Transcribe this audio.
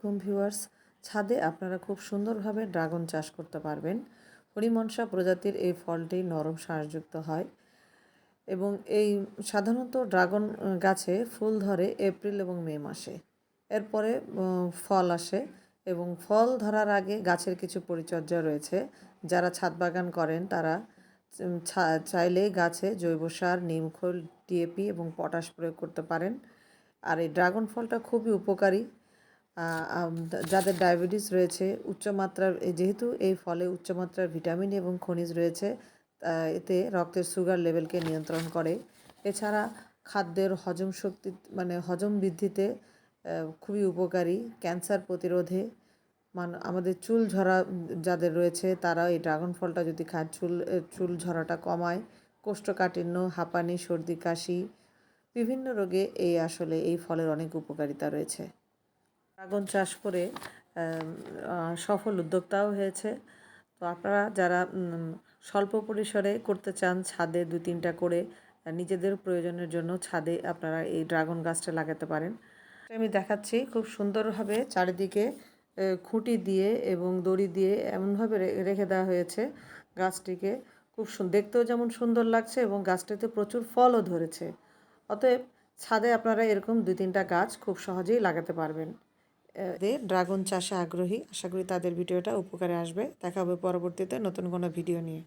আসসালামাইকুম ভিউয়ার্স ছাদে আপনারা খুব সুন্দরভাবে ড্রাগন চাষ করতে পারবেন। হরিমনসা প্রজাতির এই ফলটি নরম শ্বাসযুক্ত হয় এবং এই সাধারণত ড্রাগন গাছে ফুল ধরে এপ্রিল এবং মে মাসে। এরপরে ফল আসে এবং ফল ধরার আগে গাছের কিছু পরিচর্যা রয়েছে। যারা ছাদ বাগান করেন, তারা চাইলে গাছে জৈব সার নিমখোল ডিএপি এবং পটাশ প্রয়োগ করতে পারেন। আর এই ড্রাগন ফলটা খুবই উপকারী। যাদের ডায়াবেটিস রয়েছে, উচ্চমাত্রার যেহেতু এই ফলে উচ্চমাত্রার ভিটামিন এবং খনিজ রয়েছে এতে রক্তের সুগার লেভেলকে নিয়ন্ত্রণ করে। এছাড়া খাদ্যের হজম শক্তি মানে হজম বৃদ্ধিতে খুবই উপকারী। ক্যান্সার প্রতিরোধে, মান, আমাদের চুল ঝরা, যাদের রয়েছে, তারা এই ড্রাগন ফলটা যদি খায়, চুল চুল ঝরাটা কমায়। কোষ্ঠকাঠিন্য, হাঁপানি, সর্দি, কাশি, বিভিন্ন রোগে এই আসলে এই ফলের অনেক উপকারিতা রয়েছে। ড্রাগন চাষ করে সফল উদ্যোক্তাও হয়েছে। তো আপনারা যারা স্বল্প পরিসরে করতে চান ছাদে দু তিনটা করে নিজেদের প্রয়োজনের জন্য ছাদে আপনারা এই ড্রাগন গাছটা লাগাতে পারেন। আমি দেখাচ্ছি খুব সুন্দরভাবে চারিদিকে খুঁটি দিয়ে এবং দড়ি দিয়ে এমনভাবে রেখে দেওয়া হয়েছে গাছটিকে। খুব দেখতেও যেমন সুন্দর লাগছে এবং গাছটিতে প্রচুর ফলও ধরেছে। অতএব ছাদে আপনারা এরকম দুই তিনটা গাছ খুব সহজেই লাগাতে পারবেন। ড্রাগন চাষে আগ্রহী। আশা করি তাদের ভিডিওটা উপকারে আসবে। দেখা হবে পরবর্তীতে নতুন কোনো ভিডিও নিয়ে।